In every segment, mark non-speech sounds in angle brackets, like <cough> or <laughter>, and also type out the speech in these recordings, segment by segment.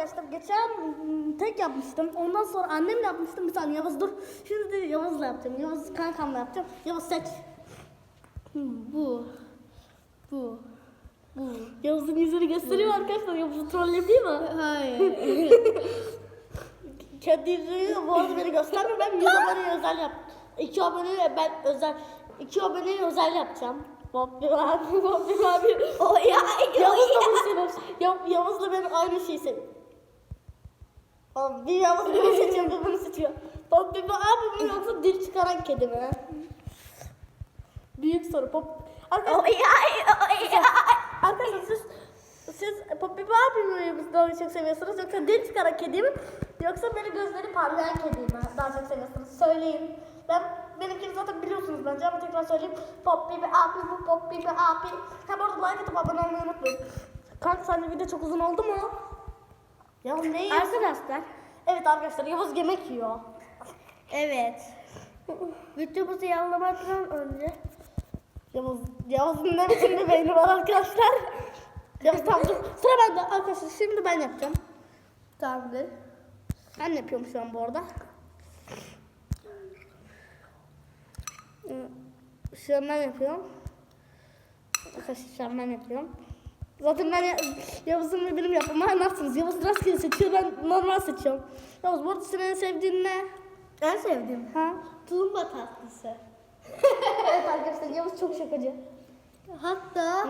arkadaşlar. Geçen tek yapmıştım. Ondan sonra annemle yapmıştım. Bir saniye Yavuz dur. Şimdi de Yavuz'la yapacağım. Yavuz kankamla yapacağım. Yavuz seç. Hmm, bu. Bu. Bu. Yavuz'un yüzünü gösteriyor arkadaşlar. Yavuz'u troll yapayım mı? Hayır. <laughs> Kendi yüzünü bu arada beni göstermiyor. Ben 100 aboneye özel yap. 2 aboneye ben özel. 2 aboneye özel yapacağım. Bobby abi, Bobby abi. O ya. Yavuz'la bunu seviyoruz. Yav, Yavuz'la ben aynı şeyi seviyorum. Oğlum Yavuz bunu seçiyor, bunu seçiyor. Bobby abi mi yoksa dil çıkaran kedi mi? Büyük soru. Pop. Arkadaşlar, ya. O ya. arkadaşlar siz siz Poppy abi mi daha çok seviyorsunuz yoksa dil çıkaran kedi mi yoksa böyle gözleri parlayan kedi mi daha çok seviyorsunuz? Söyleyin. Ben benimkini zaten biliyorsunuz bence ama tekrar söyleyeyim. Poppy bir abi bu Poppy bir abi. Ha bu arada like atıp abone olmayı unutmayın. Kanka sence video çok uzun oldu mu? Ya ne yiyorsun? Arkadaşlar. Evet arkadaşlar Yavuz yemek yiyor. Evet. Videomuzu yayınlamaktan önce Yavuz, Yavuz'un ne biçim bir beyni var arkadaşlar. Yavuz <laughs> tamam dur. Sıra bende arkadaşlar şimdi ben yapacağım. tamamdır. Ben yapıyorum şu an bu arada. Şu an ben yapıyorum. Arkadaşlar şu an ben yapıyorum. Zaten ben ya- Yavuz'un ve benim yapmamı anlarsınız. Yavuz rastgele seçiyor ben normal seçiyorum. Yavuz bu arada senin en sevdiğin ne? En sevdiğim. Ha? Tulumba tatlısı. <laughs> evet arkadaşlar Yavuz çok şakacı. Hatta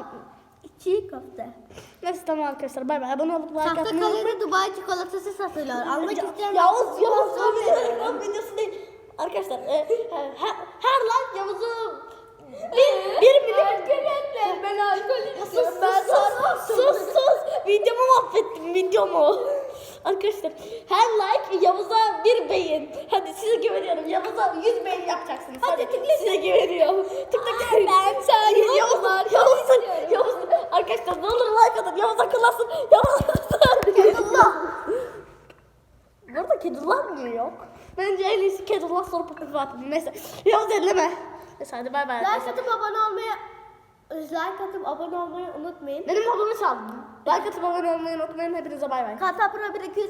çiğ köfte. Neyse tamam arkadaşlar bay bay. Abone olup like Tahta atmayı unutmayın. kalede Dubai çikolatası satılıyor. Almak isteyen Yavuz Yavuz Yavuz videosu değil. Arkadaşlar e, her, her like Yavuz'u <laughs> Ben alkol sus sus sus sus sus videomu mahvettim videomu. <laughs> Arkadaşlar her like Yavuz'a bir beğen. Hadi size güveniyorum. Yavuz'a 100 beğen yapacaksınız. Hadi, size güveniyorum. Tık tık tık. Ben sayıyorum. Yavuz, Yavuz, Yavuz, arkadaşlar ne olur like atın. Yavuz akıllasın. Yavuz Kedullah. Bu arada Kedullah mı yok? Bence en iyisi Kedullah sonra Poppy Fatih. Neyse. Yavuz elleme. Neyse hadi bay bay. Like atıp abone olmayı like atıp abone olmayı unutmayın. Benim abone çaldım. Like atıp abone olmayı unutmayın. Hepinize bay bay. Kata Pro 1 2 3